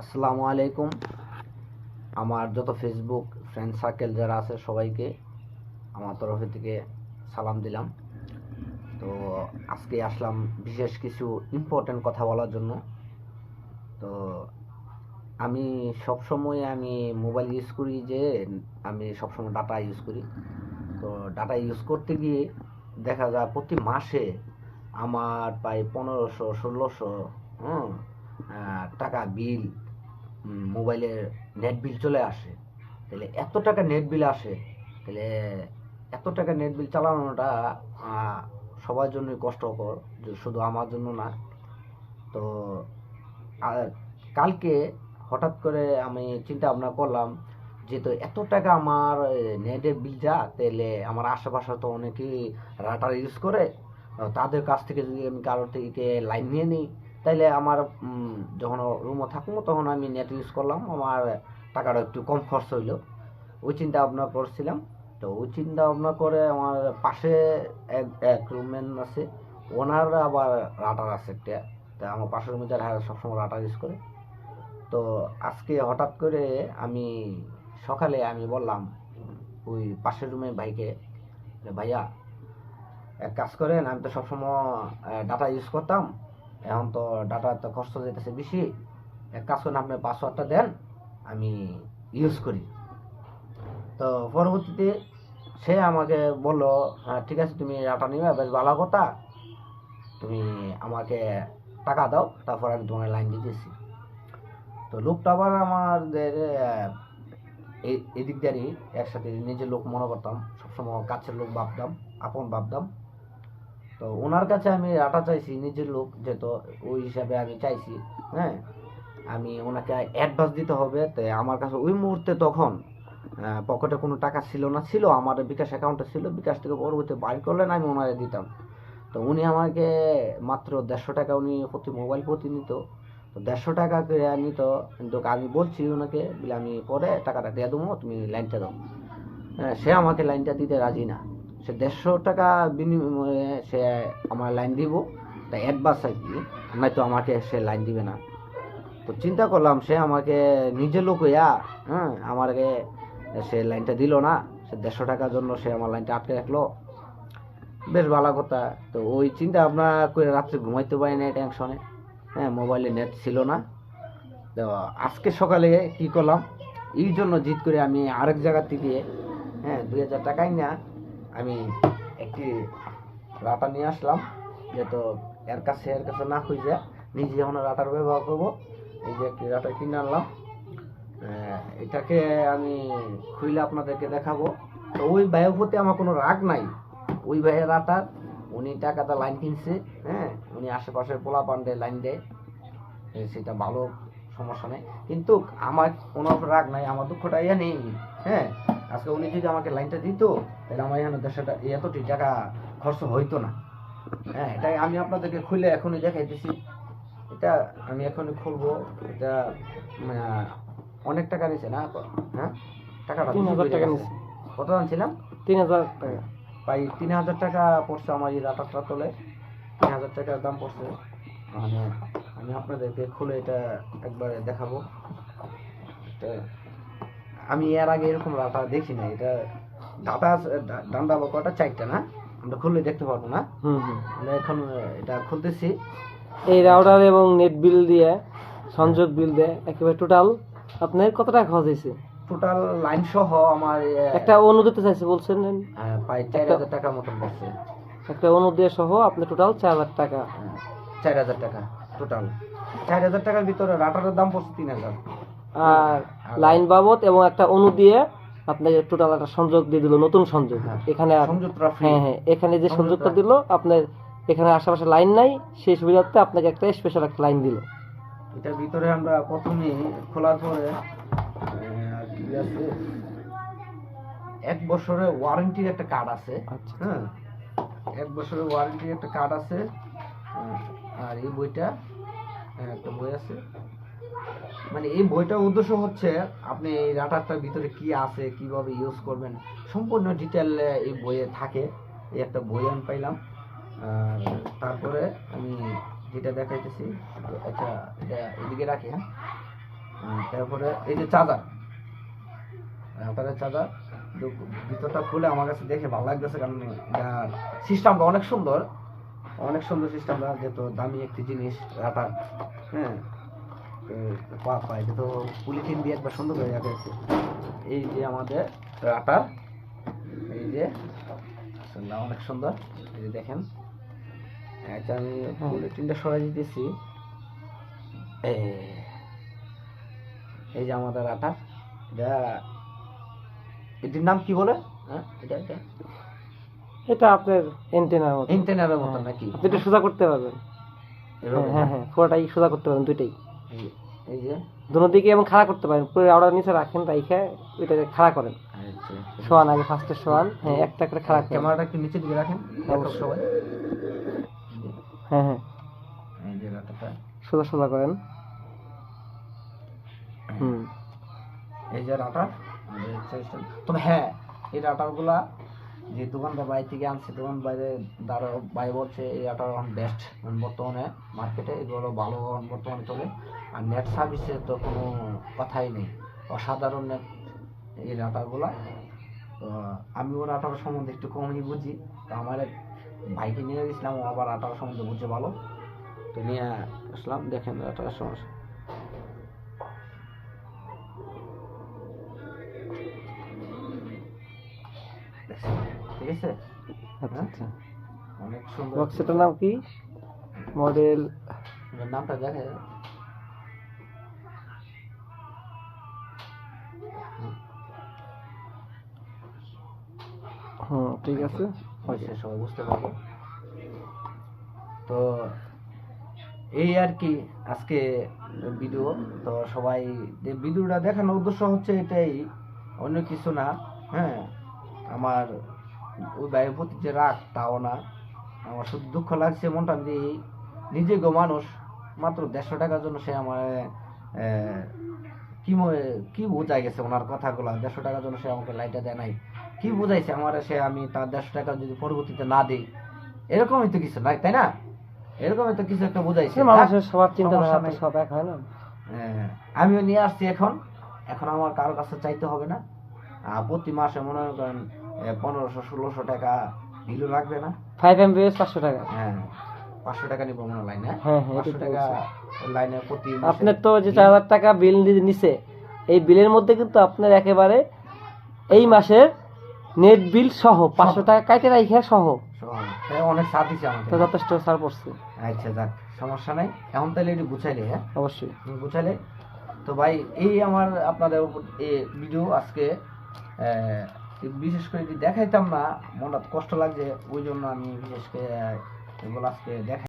আসসালামু আলাইকুম। আমার যত ফেসবুক ফ্রেন্ড সার্কেল যারা আছে সবাইকে আমার তরফ থেকে সালাম দিলাম। তো আজকে আসলাম বিশেষ কিছু ইম্পর্টেন্ট কথা বলার জন্য। তো আমি সবসময় আমি মোবাইল ইউজ করি যে আমি সবসময় ডাটা ইউজ করি। তো ডাটা ইউজ করতে গিয়ে দেখা যায় প্রতি মাসে আমার প্রায় পনেরোশো ষোলোশো আহ, টাকা বিল উম, মোবাইলের নেট বিল চলে আসে। তাহলে এত টাকা নেট বিল আসে তাহলে এত টাকা নেট বিল চালানোটা সবার জন্যই কষ্টকর শুধু আমার জন্য না। তো কালকে হঠাৎ করে আমি চিন্তা ভাবনা করলাম যে তো এত টাকা আমার নেটের বিল যা তাহলে আমার আশেপাশে তো অনেকেই রাটার ইউজ করে তাদের কাছ থেকে যদি আমি কারোর থেকে লাইন নিয়ে নিই তাইলে আমার যখন রুমে থাকব তখন আমি নেট ইউজ করলাম। আমার টাকাটা একটু কম খরচ হইল। ওই চিন্তা ভাবনা করছিলাম। তো ওই চিন্তা ভাবনা করে আমার পাশে এক এক রুমমেন আছে। ওনার আবার রাটার আছে একটা। তা আমার পাশের রুমে যারা সবসময় রাটার ইউজ করে। তো আজকে হঠাৎ করে আমি সকালে আমি বললাম ওই পাশের রুমে ভাইকে, ভাইয়া, এক কাজ করেন, আমি তো সবসময় ডাটা ইউজ করতাম। এখন তো ডাটা তো খরচ যেতেছে বেশি। এক কাজ করেন, আপনি পাসওয়ার্ডটা দেন, আমি ইউজ করি। তো পরবর্তীতে সে আমাকে বলল হ্যাঁ ঠিক আছে, তুমি ডাটা নিবে, বেশ ভালো কথা। তুমি আমাকে টাকা দাও, তারপর আমি তোমার লাইন দিতেছি তো লোকটা আবার আমাদের এদিক দিয়ারই একসাথে নিজের লোক মনে করতাম, সবসময় কাছের লোক ভাবতাম, আপন ভাবতাম। তো ওনার কাছে আমি আটা চাইছি নিজের লোক যেহেতু ওই হিসাবে আমি চাইছি হ্যাঁ? আমি ওনাকে অ্যাডভান্স দিতে হবে তো আমার কাছে ওই মুহূর্তে তখন পকেটে কোনো টাকা ছিল না ছিল আমার বিকাশ অ্যাকাউন্টে ছিল বিকাশ থেকে পরবর্তী বাইর করলেন আমি ওনারে দিতাম। তো উনি আমাকে মাত্র দেড়শো টাকা উনি প্রতি মোবাইল প্রতি নিত। তো দেড়শো টাকা করে নিত কিন্তু আমি বলছি ওনাকে বলে আমি পরে টাকাটা দিয়ে দেবো তুমি লাইনটা দাও। হ্যাঁ, সে আমাকে লাইনটা দিতে রাজি না। সে দেড়শো টাকা বিনিময়ে সে আমার লাইন দিব তাই অ্যাডভান্স আর কি। নয়তো আমাকে সে লাইন দিবে না। তো চিন্তা করলাম, সে আমাকে নিজের লোক হইয়া হ্যাঁ আমাকে সে লাইনটা দিল না। সে দেড়শো টাকার জন্য সে আমার লাইনটা আটকে রাখল। বেশ ভালো কথা। তো ওই চিন্তা ভাবনা করে রাত্রে ঘুমাইতে পারি না টেনশনে হ্যাঁ মোবাইলে নেট ছিল না। তো আজকে সকালে কি করলাম, এই জন্য জিত করে আমি আরেক জায়গা থেকে হ্যাঁ দুই হাজার টাকাই না আমি একটি রাটা নিয়ে আসলাম যেহেতু এর কাছে এর কাছে না খুঁজে নিজে যখন রাটার ব্যবহার করব। এই যে একটি রাটা কিনে আনলাম। এটাকে আমি খুইলে আপনাদেরকে দেখাবো। তো ওই ভাইয়ের প্রতি আমার কোনো রাগ নাই। ওই ভাইয়ের রাটার উনি টাকাটা লাইন কিনছে হ্যাঁ? উনি আশেপাশের পোলা পান্ডে লাইন দেয়। সেটা ভালো, সমস্যা নেই। কিন্তু আমার কোনো রাগ নাই, আমার দুঃখটা ইয়ে নেই হ্যাঁ? আজকে উনি যদি আমাকে লাইনটা দিত তাহলে আমার এখানে দেড়শো টাকা এতটি টাকা খরচ হইতো না। হ্যাঁ এটা আমি আপনাদেরকে খুলে এখনই দেখাইতেছি। এটা আমি এখনই খুলবো। এটা অনেক টাকা নিছে না? হ্যাঁ? টাকাটা তিন হাজার টাকা নিছে। কত দাম ছিলাম তিন হাজার টাকা। প্রায় তিন হাজার টাকা পড়ছে আমার এই রাটারটা তোলে। তিন হাজার টাকার দাম পড়ছে। মানে আমি আপনাদেরকে খুলে এটা একবারে দেখাবো। এটা আমি এর আগে এরকম রাটা দেখি না এটা ডাটা ডান্ডা বা কটা চারটা না? আমরা খুললে দেখতে পারব না। হুম হুম। আমরা এখন এটা খুলতেছি। এই রাউটার এবং নেট বিল দিয়ে সংযোগ বিল দিয়ে একেবারে টোটাল আপনার কত টাকা খরচ হয়েছে? টোটাল লাইন সহ আমার একটা অনু দিতে চাইছে বলছেন? আহ, প্রায় চার হাজার টাকার মতন পড়ছে একটা অনু দিয়ে সহ আপনার টোটাল চার হাজার টাকা। হ্যাঁ, চার হাজার টাকা টোটাল চার হাজার টাকার ভিতরে রাটারের দাম পড়ছে তিন হাজার। লাইন বাবদ এবং একটা অনু দিয়ে আপনাকে টোটাল একটা সংযোগ দিয়ে দিল নতুন সংযোগ। হ্যাঁ। এখানে হ্যাঁ হ্যাঁ। এখানে যে সংযোগটা দিল আপনার এখানে আশেপাশে লাইন নাই সেই সুবিধার্থে আপনাকে একটা স্পেশাল একটা লাইন দিল। এটার ভিতরে আমরা প্রথমে খোলার পরে এক বছরের ওয়ারেন্টির একটা কার্ড আছে। আচ্ছা। হ্যাঁ। এক বছরের ওয়ারেন্টির একটা কার্ড আছে। আর এই বইটা হ্যাঁ, একটা বই আছে। মানে এই বইটার উদ্দেশ্য হচ্ছে আপনি এই রাটারটার ভিতরে কি আছে, কীভাবে ইউজ করবেন, সম্পূর্ণ ডিটেল এই বইয়ে থাকে। এই একটা বই আমি পাইলাম। আর তারপরে আমি যেটা দেখাইতেছি আচ্ছা এটা এদিকে রাখি হ্যাঁ তারপরে এই যে চার্জার রাউটারের চার্জার ভিতরটা খুলে আমার কাছে দেখে ভালো লাগতেছে কারণ সিস্টেমটা অনেক সুন্দর। অনেক সুন্দর সিস্টেমটা, যেহেতু দামি একটি জিনিস রাউটার হ্যাঁ। তো পা- পা- এটা তো পলিথিন দিয়ে একবার সুন্দর হয়ে যাচ্ছে। এই যে আমাদের রাটার এই যে অনেক সুন্দর এই যে দেখেন। আচ্ছা আমি পলিথিনটা সরাই দিতেছি। এই- যে আমাদের রাটার এটা এটির নাম কি বলে? হ্যাঁ এটা এটা। এটা আপনার এন্টেনার মতো। ইন্টেনারের মতো নাকি? আপনি এটা সোজা করতে পারবেন। হ্যাঁ হ্যাঁ পুরোটাই সোজা করতে পারেন দুইটাই। এই যে- এই যে দুনো দিকে এবং খাড়া করতে পারেন পুরো আওড়ার নিচে রাখেন রাইখে ওইটাকে খাড়া করেন। আচ্ছা শোয়ান আগে ফার্স্টে শোয়ান হ্যাঁ একটা করে খাড়া ক্যামেরাটা একটু নিচের দিকে রাখেন। সবাই। হ্যাঁ হ্যাঁ। এই যে রাটারটা সোজা সোজা করেন। হুম। এই যে রাটার তবে হ্যাঁ এই রাটারগুলা যে দোকানদার বাড়ি থেকে আনছে, দোকান বাইরে দ্বারা বাই বলছে, এই রাটার এখন বেস্ট বর্তমানে মার্কেটে এগুলো ভালো বর্তমানে চলে। আর নেট সার্ভিসে তো কোনো কথাই নেই। অসাধারণ নেট এই রাটারগুলা তো ওর আটার সম্বন্ধে একটু কমই বুঝি। তো আমার এক ভাইকে নিয়ে গেছিলাম, ও আবার রাটার সম্বন্ধে বুঝে ভালো। তো নিয়ে আসলাম, দেখেন রাটার সমস্যা। ঠিক আছে? আচ্ছা আচ্ছা। অনেক সুন্দর বক্সেটার নাম কি? মডেল নামটা দেখে হুম ঠিক আছে। সবাই বুঝতে পারব তো এই আর কি আজকে ভিডিও তো সবাই যে ভিডিওটা দেখানোর উদ্দেশ্য হচ্ছে এটাই। অন্য কিছু না হ্যাঁ? আমার ওই ভাইয়ের প্রতি যে রাগ তাও না। আমার শুধু দুঃখ লাগছে মনটা দিয়ে নিজে গো মানুষ মাত্র দেড়শো টাকার জন্য সে আমার কি কি বোঝাই গেছে ওনার কথাগুলো? দেড়শো টাকার জন্য সে আমাকে লাইটটা দেয় নাই। কি বুঝাইছে আমার সে আমি তার দেড়শো টাকা যদি পরবর্তীতে না দিই? এরকমই তো কিছু নাই তাই না? এরকমই তো কিছু একটা বুঝাইছে। মানুষের সবার চিন্তা সব এক হয় না? আমিও নিয়ে আসছি এখন। এখন আমার কারও কাছে চাইতে হবে না। আর প্রতি মাসে মনে করেন পনেরোশো ষোলোশো টাকা বিলও লাগবে না? ফাইভ এমবিএস পাঁচশো টাকা। হ্যাঁ পাঁচশো টাকা নিবো মনে লাইনে হ্যাঁ, হ্যাঁ, পাঁচশো টাকা লাইনে প্রতি আপনার তো যে চার হাজার টাকা বিল নিছে এই বিলের মধ্যে কিন্তু আপনার একেবারে এই মাসের নেট বিল সহ পাঁচশো টাকা কাটে রাইখে সহ। অনেক সাথ দিচ্ছে আমাকে। তো যথেষ্ট ছাড় পড়ছে। আচ্ছা যাক সমস্যা নাই। এখন তাহলে একটু গুছাইলে হ্যাঁ? অবশ্যই। বুঝালে তো ভাই এই আমার আপনাদের উপর এই ভিডিও আজকে বিশেষ করে যদি দেখাইতাম না, মনটা কষ্ট লাগছে ওই জন্য আমি বিশেষ করে এগুলো আজকে দেখাই